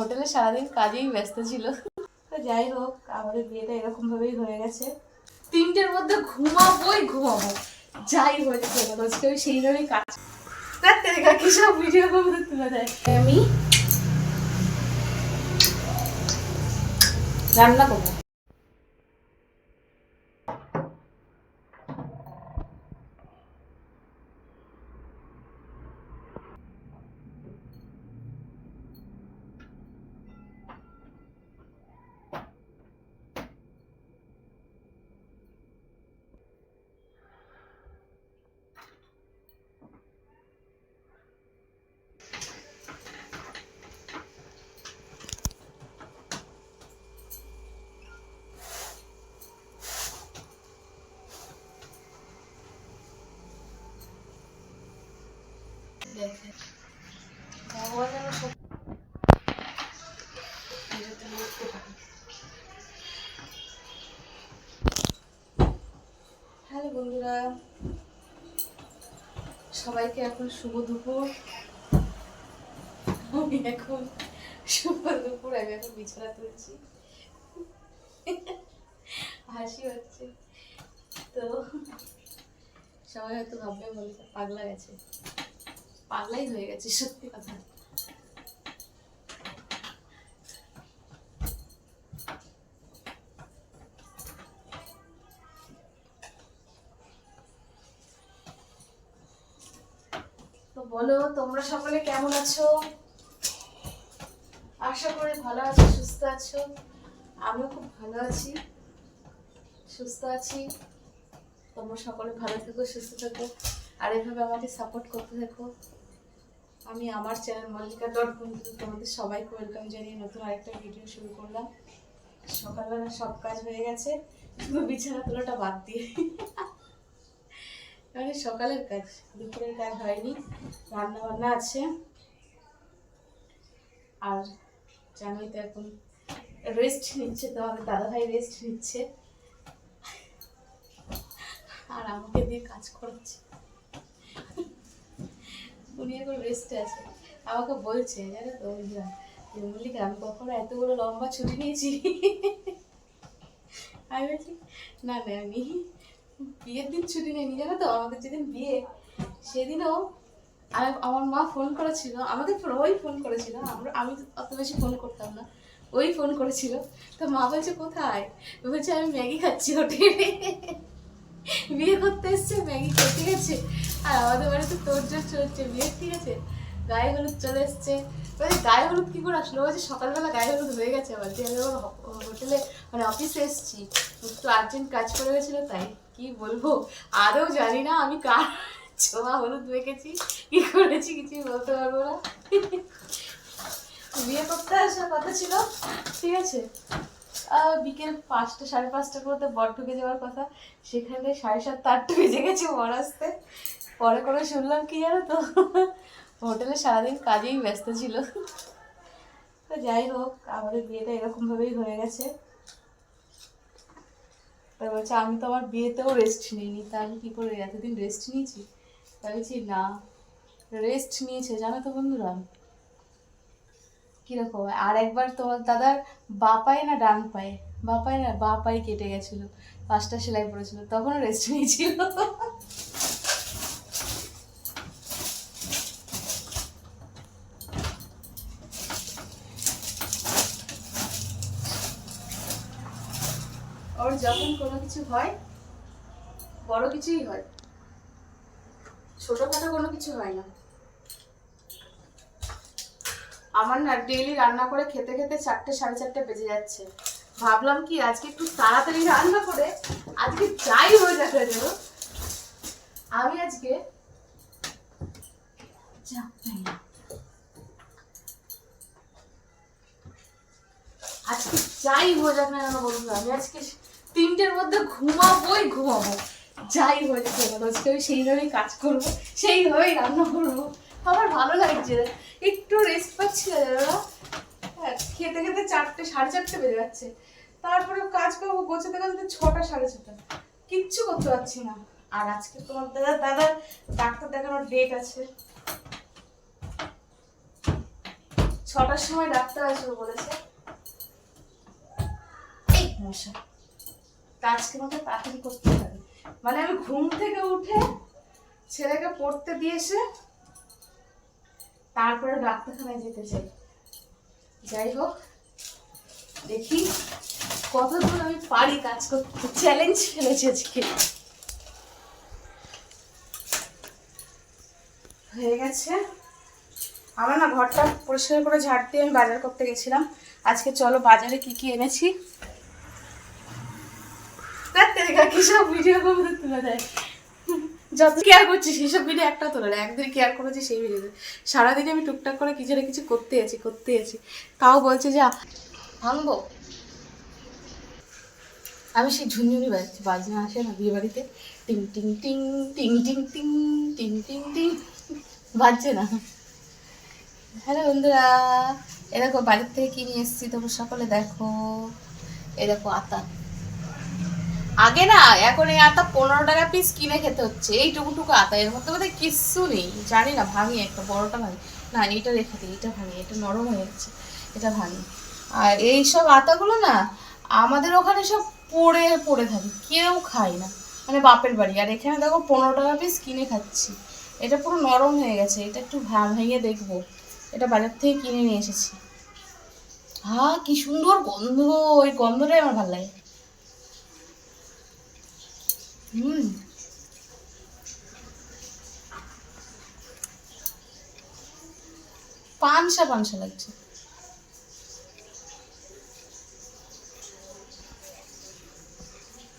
হোটেলে সারাদিন কাজেই ব্যস্ত ছিল। তো যাই হোক, আমাদের বিয়েটা এরকম ভাবেই হয়ে গেছে। তিনটের মধ্যে ঘুমাবোই ঘুমাবো। যাই হয়েছে আজকে আমি সেইভাবেই কাজ। কাকি সব ভিডিও তুলে আমি রান্না করব। দেখে হ্যালো বন্ধুরা। সবাইকে এখন শুভ দুপুর। আমি এখন শুভ দুপুর, আমি এখন বিছানা তুলছি। হাসি হচ্ছে। তো সবাই হয়তো ভাববে মনিকা পাগলা গেছে। পাগলাই হয়ে গেছে, সত্যি কথা। বলো, তোমরা সকলে কেমন আছো? আশা করি ভালো আছো, সুস্থ আছো। আমিও খুব ভালো আছি, সুস্থ আছি। তোমরা সকলে ভালো থেকো, সুস্থ থেকো। আর এভাবে আমাকে সাপোর্ট করতে থেকো। আমি আমার চ্যানেল মল্লিকা ডট কম তোমাদের সবাইকে ওয়েলকাম জানিয়ে নতুন আরেকটা ভিডিও শুরু করলাম। সকালবেলা সব কাজ হয়ে গেছে, শুধু বিছানা তোলাটা বাদ দিয়ে। মানে সকালের কাজ, দুপুরের কাজ হয়নি রান্না বান্না আছে। আর জানোই তো এখন রেস্ট নিচ্ছে তো আমাদের দাদাভাই রেস্ট নিচ্ছে। আর আমাকে দিয়ে কাজ করাচ্ছে। উনি এখন রেস্টে আছে। আমাকে বলছে, জানো তো যে মল্লিকা, আমি কখনো এতগুলো লম্বা ছুটি নিয়েছি। আমি বলছি, না না, আমি বিয়ের দিন ছুটি নেইনি। জানো তো, আমাদের যেদিন বিয়ে, সেদিনও আমি আমার মা ফোন করেছিল, আমাদের ওই ফোন করেছিল, আমরা, আমি অত বেশি ফোন করতাম না, ওই ফোন করেছিল। তো মা বলছে, কোথায়? বলছে, আমি ম্যাগি খাচ্ছি হোটেলে। বিয়ে করতে এসছে, ম্যাগি খেতে গেছে। আর আমাদের বাড়িতে তোর জোর চলছে, বিয়ে ঠিক আছে? গায়ে হলুদ চলে এসছে। বলছে গায়ে হলুদ কি করে আসলো? বলছে সকালবেলা গায়ে হলুদ হয়ে গেছে আমার যে আমি হোটেলে মানে অফিসে এসেছি। একটু আর্জেন্ট কাজ করে গেছিল, তাই কি বলব? আদৌ জানি না আমি কার ছোঁয়া হলুদ মেখেছি, কি করেছি কিছুই বলতে পারব না। বিয়ে করতে আসার কথা ছিল, ঠিক আছে? বিকেল পাঁচটা, সাড়ে পাঁচটার মধ্যে বট ঢুকে যাওয়ার কথা। সেখানে সাড়ে সাতটা, আটটা বেজে গেছে বর আসতে। পরে করে শুনলাম কি জানো তো? হোটেলে সারাদিন কাজেই ব্যস্ত ছিল। তো যাই হোক, আমাদের বিয়েটা এরকমভাবেই হয়ে গেছে। তাই বলছে, আমি তো আমার বিয়েতেও রেস্ট নিইনি। তা আমি কী করে এতদিন রেস্ট নিয়েছি? তাই বলছি, না রেস্ট নিয়েছে। জানো তো বন্ধুরা কীরকম হয়? আর একবার তোমার দাদার বা পায়ে না ডান পায়ে? বা পায়ে না বা পায়ে কেটে গেছিল, পাঁচটা সেলাই পড়েছিল, তখনও রেস্ট নিয়েছিল। ওর যখন কোনো কিছু হয়, বড় কিছুই হয়। ছোটখাটো কোনো কিছু হয় না। আমার না ডেইলি রান্না করে খেতে খেতে চারটে, সাড়ে চারটে বেজে যাচ্ছে। ভাবলাম কি, আজকে একটু তাড়াতাড়ি রান্না করে আজকে যাই হয়ে যাবে যেন। আমি আজকে। আজকে যাই হয়ে যাক না কেন বলব আমি আজকে তিনটের মধ্যে ঘুমাবোই ঘুমাবো। যাই হয়ে যাক আজকে আমি সেইভাবেই কাজ করব, সেইভাবেই রান্না করব। আমার ভালো লাগছে। একটু রেস্ট পাচ্ছি জানো হ্যাঁ, খেতে খেতে চারটে সাড়ে চারটে বেজে যাচ্ছে। তারপরে কাজ করব গোছাতে গোছাতে ছটা সাড়ে ছটা। কিচ্ছু করতে পারছি না। আর আজকে তোমার দাদা দাদার ডাক্তার দেখানোর ডেট আছে। ছটার সময় ডাক্তার আসবে বলেছে। এই মশা আজকে আমাকে তাড়াতাড়ি করতে হবে। মানে আমি ঘুম থেকে উঠে ছেলেকে পড়তে দিয়ে এসে তারপরে ডাক্তারখানায় যেতে চাই। যাই হোক, দেখি কতদূর আমি পারি কাজ করতে। চ্যালেঞ্জ ফেলেছি আজকে। হয়ে গেছে। আমার না ঘরটা পরিষ্কার করে ঝাড় দিয়ে আমি বাজার করতে গেছিলাম। আজকে চলো বাজারে কি কি এনেছি। কি সব ভিডিও তুলে দেয় যত কেয়ার করছি সেসব ভিডিও একটা তোলে না, একদিন কেয়ার করেছি সেই ভিডিও সারাদিন আমি টুকটাক করে কিছু না কিছু করতে আছি করতে আছি। তাও বলছে যে, ভাঙবো? আমি সেই ঝুনঝুনি বাজছি বাজনা আসে না বিয়ে বাড়িতে টিং টিং টিং টিং টিং টিং টিং টিং টিং। বাজছে না। হ্যালো বন্ধুরা, এ দেখো বাড়ির থেকে কি নিয়ে এসেছি, তোমরা সকলে দেখো। এ দেখো আতা আগে না, এখন এই আতা পনেরো টাকা পিস কিনে খেতে হচ্ছে। এইটুকুটুকু আতা এর মধ্যে বোধহয় কিচ্ছু নেই। জানি না, ভাঙি একটা, বড়টা ভাঙি। না, এটা রেখে দিই, এটা ভাঙি, এটা নরম হয়ে যাচ্ছে, এটা ভাঙি। আর এই সব আতাগুলো না, আমাদের ওখানে সব পড়ে পড়ে থাকে, কেউ খায় না। মানে বাপের বাড়ি। আর এখানে দেখো, পনেরো টাকা পিস কিনে খাচ্ছি। এটা পুরো নরম হয়ে গেছে, এটা একটু ভেঙে দেখব। এটা বাজার থেকে কিনে নিয়ে এসেছি। হা কি সুন্দর গন্ধ, ওই গন্ধটাই আমার ভালো লাগে। হুম। পানসা পানসা লাগছে।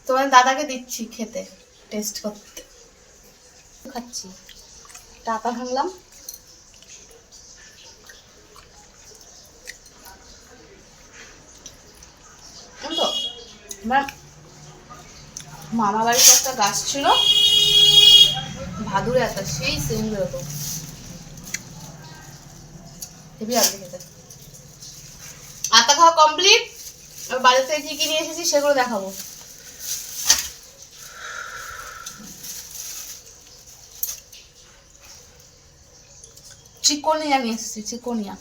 তোমার দাদাকে দিচ্ছি খেতে টেস্ট করতে। খাচ্ছি। টাকা ভাঙলাম। তো মামা বাড়িতে একটা গাছ ছিল। ভাদুরে একটা, সেই সেম বেরোতো হেবি লাগবে খেতে। আতা খাওয়া কমপ্লিট বাজার থেকে কি কি নিয়ে এসেছি সেগুলো দেখাবো। চিকনিয়া নিয়ে এসেছি চিকনিয়া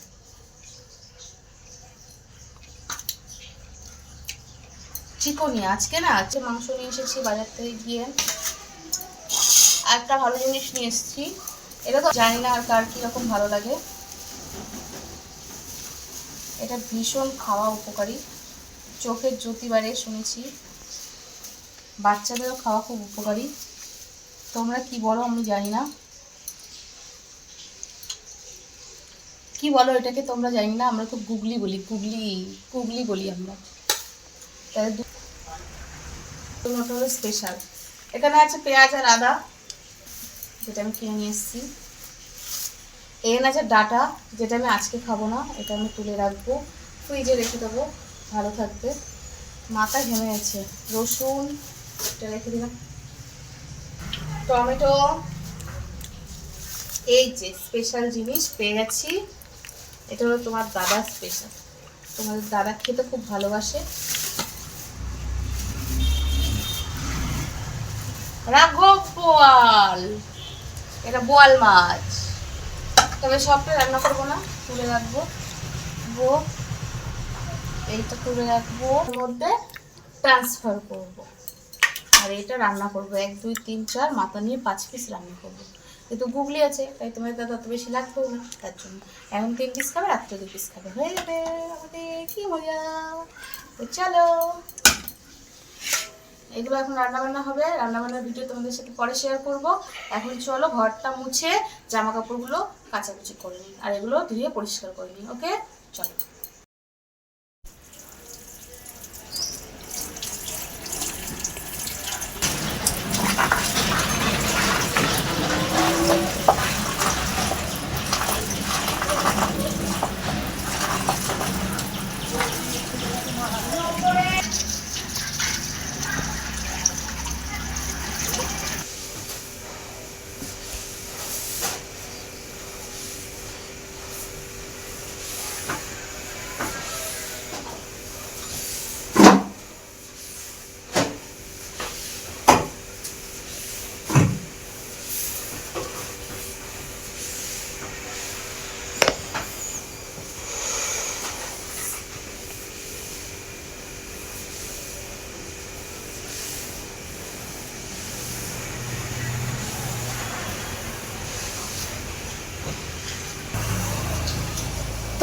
চিকনিয়া আজকে না, আজকে মাংস নিয়ে এসেছি বাজার থেকে গিয়ে। একটা ভালো জিনিস নিয়ে এসেছি। এটা তো জানি না আর কার কীরকম ভালো লাগে। এটা ভীষণ খাওয়া উপকারী। চোখের জ্যোতি বাড়ে শুনেছি। বাচ্চাদেরও খাওয়া খুব উপকারী। তোমরা কি বলো, আমি জানি না। কি বলো, এটাকে তোমরা জানি না, আমরা তো গুগলি বলি। গুগলি গুগলি বলি আমরা। তাহলে দুটো হলো স্পেশাল এখানে আছে পেঁয়াজ আর আদা, যেটা আমি কিনে নিয়ে এসেছি। এখানে আছে ডাটা, যেটা আমি আজকে খাব না, এটা আমি তুলে রাখব। ফ্রিজে রেখে দেবো। ভালো থাকবে। মাথা ঘেমে গেছে। রসুন, এটা রেখে দিলাম। টমেটো, এই যে স্পেশাল জিনিস পেয়ে গেছি। এটা হলো তোমার দাদা স্পেশাল তোমাদের দাদা খেতে খুব ভালোবাসে। রাঘব বোয়াল এটা বোয়াল মাছ। তবে সবটা রান্না করব না, তুলে রাখব। বো, এইটা তুলে রাখব। মধ্যে ট্রান্সফার করব। আর এটা রান্না করব। এক, দুই, তিন, চার, মাথা নিয়ে পাঁচ পিস রান্না করব। যেহেতু গুগলি আছে, তাই তোমার দাদা অত বেশি লাগবেও না, তার জন্য। এখন তিন পিস খাবে, রাত্রে দু পিস খাবে। হয়ে যাবে, আমাদের কি মজা। চলো। এগুলো এখন রান্নাবান্না হবে। রান্না বান্নার ভিডিও তোমাদের সাথে পরে শেয়ার করব। এখন চলো ঘরটা মুছে জামা কাপড়গুলো কাচাকুচি করে নিন আর এগুলো ধুয়ে পরিষ্কার করে নিন ওকে চলো।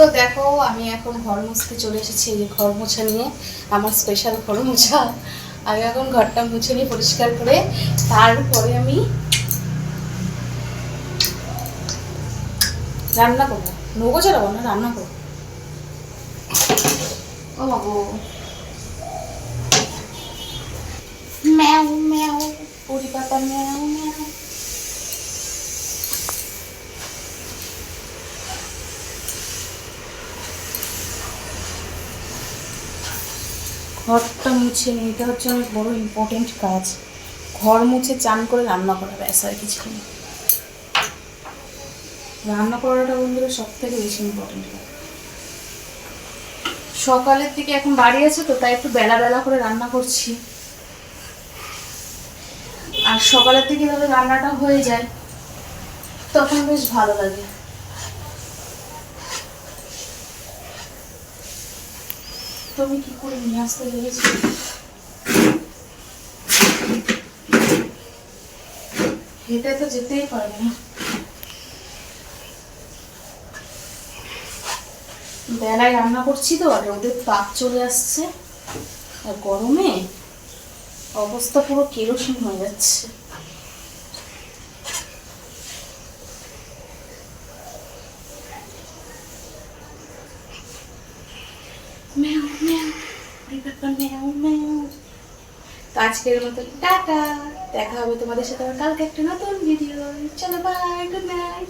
তো দেখো আমি এখন ঘর মুছতে চলে এসেছি এই ঘর মোছা নিয়ে আমার স্পেশাল ঘর মোছা। আমি এখন ঘরটা মুছে নিয়ে পরিষ্কার করে তারপরে আমি রান্না করব। নৌকো চালাবো না রান্না করব? ও বাবু ম্যাও ম্যাও। পুরি পাতা ম্যাও ম্যাও। ঘরটা মুছে এটা হচ্ছে অনেক বড় ইম্পর্টেন্ট কাজ। ঘর মুছে চান করে রান্না করা, ব্যাস আর কিছু নেই রান্না করাটা বন্ধুরা সব থেকে বেশি ইম্পর্টেন্ট সকালের দিকে এখন বাড়ি আছে তো, তাই একটু বেলা বেলা করে রান্না করছি। আর সকালের দিকে যখন রান্নাটা হয়ে যায়, তখন বেশ ভালো লাগে। তুমি কি করে নিয়ে আসতে লেগেছি হেঁটে তো যেতেই পারবে না। বেলায় রান্না করছি তো আর রোদের তাপ চলে আসছে। আর গরমে অবস্থা পুরো কেরোসিন হয়ে যাচ্ছে ম্যাও ম্যাও ওরে বাবা ম্যাও ম্যাও তো আজকের মতো টাটা। দেখা হবে তোমাদের সাথে আমার কালকে একটা নতুন ভিডিও চলো বাই গুড নাইট